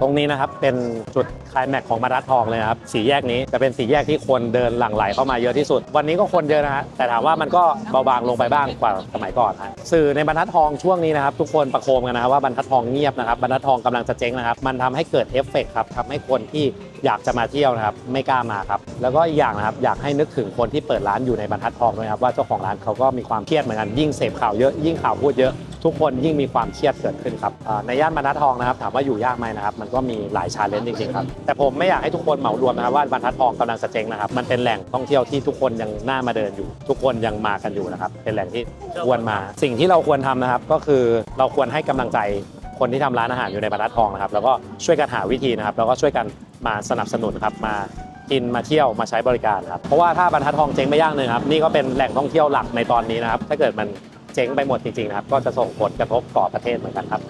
ตรงนี้นะครับเป็นจุดคลายแม็กของบรรทัดทองเลยนะครับสีแยกนี้จะเป็นสีแยกที่คนเดินหลั่งไหลเข้ามาเยอะที่สุด วันนี้ก็คนเยอะนะฮะแต่ถามว่ามันก็เบาบางลงไปบ้างกว่าสมัยก่อนฮะสื่อในบรรทัดทองช่วงนี้นะครับทุกคนประโคมกันนะครับว่าบรรทัดทองเงียบนะครับบรรทัดทองกำลังจะเจ๊งนะครับมันทำให้เกิดเอฟเฟกต์ครับทำให้คนที่ อยากจะมาเที่ยวนะครับไม่กล้ามาครับแล้วก็อีกอย่างนะครับอยากให้นึกถึงคนที่เปิดร้านอยู่ในบรรทัดทองด้วยครับว่าเจ้าของร้านเขาก็มีความเครียดเหมือนกันยิ่งเสพข่าวเยอะยิ่งข่าวพูดเยอะ ทุกคนยิ่งมีความเครียดเกิดขึ้นครับในย่านบรรทัดทองนะครับถามว่าอยู่ยากไหมนะครับมันก็มีหลายชาเลนจ์จริงๆครับแต่ผมไม่อยากให้ทุกคนเหมารวมนะครับว่าบรรทัดทองกำลังจะเจ๊งนะครับมันเป็นแหล่งท่องเที่ยวที่ทุกคนยังน่ามาเดินอยู่ ทุกคนยังมากันอยู่นะครับเป็นแหล่งที่ควรมา สิ่งที่เราควรทำนะครับก็คือเราควรให้กำลังใจคนที่ทำร้านอาหารอยู่ในบรรทัดทองนะครับแล้วก็ช่วยกันหาวิธีนะครับแล้วก็ช่วยกัน มาสนับสนุนครับมากินมาเที่ยวมาใช้บริการครับเพราะว่าถ้าบรรทัดทองเจ๊งไปย่างหนึ่งครับนี่ก็เป็นแหล่งท่องเที่ยวหลักในตอนนี้นะครับถ้าเกิดมันเจ๊งไปหมดจริงๆนะครับก็จะส่งผลกระทบต่อประเทศเหมือนกันครับ